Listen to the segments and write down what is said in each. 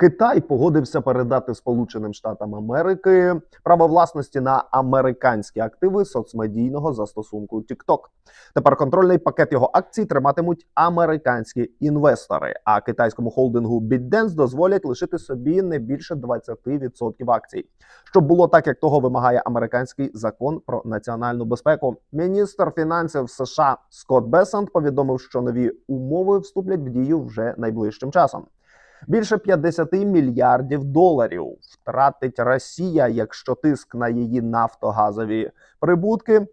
Китай погодився передати Сполученим Штатам Америки право власності на американські активи соцмедійного застосунку TikTok. Тепер контрольний пакет його акцій триматимуть американські інвестори. А китайському холдингу BitDance дозволять лишити собі не більше 20% акцій. Щоб було так, як того вимагає американський закон про національну безпеку. Міністр фінансів США Скотт Бесант повідомив, що нові умови вступлять в дію вже найближчим часом. Більше 50 мільярдів доларів втратить Росія, якщо тиск на її нафтогазові прибутки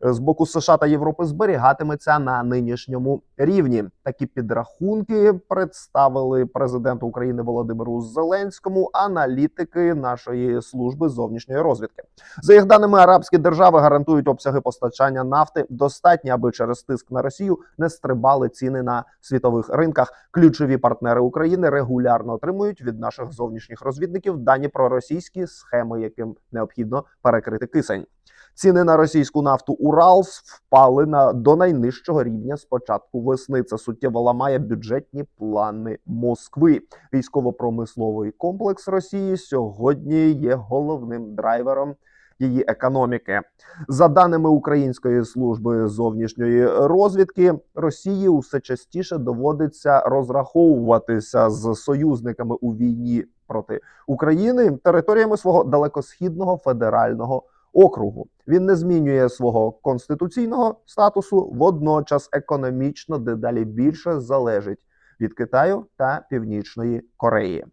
з боку США та Європи зберігатиметься на нинішньому рівні. Такі підрахунки представили президенту України Володимиру Зеленському аналітики нашої служби зовнішньої розвідки. За їх даними, арабські держави гарантують обсяги постачання нафти достатні, аби через тиск на Росію не стрибали ціни на світових ринках. Ключові партнери України регулярно отримують від наших зовнішніх розвідників дані про російські схеми, яким необхідно перекрити кисень. Ціни на російську нафту Уралс впали на до найнижчого рівня з початку весни. Це суттєво ламає бюджетні плани Москви. Військово-промисловий комплекс Росії сьогодні є головним драйвером її економіки. За даними Української служби зовнішньої розвідки, Росії усе частіше доводиться розраховуватися з союзниками у війні проти України територіями свого далекосхідного федерального округу. Він не змінює свого конституційного статусу, водночас економічно дедалі більше залежить від Китаю та Північної Кореї.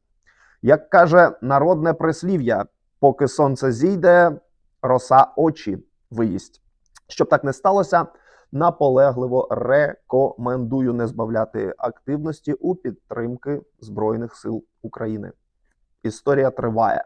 Як каже народне прислів'я, поки сонце зійде, роса очі виїсть. Щоб так не сталося, наполегливо рекомендую не збавляти активності у підтримки Збройних сил України. Історія триває.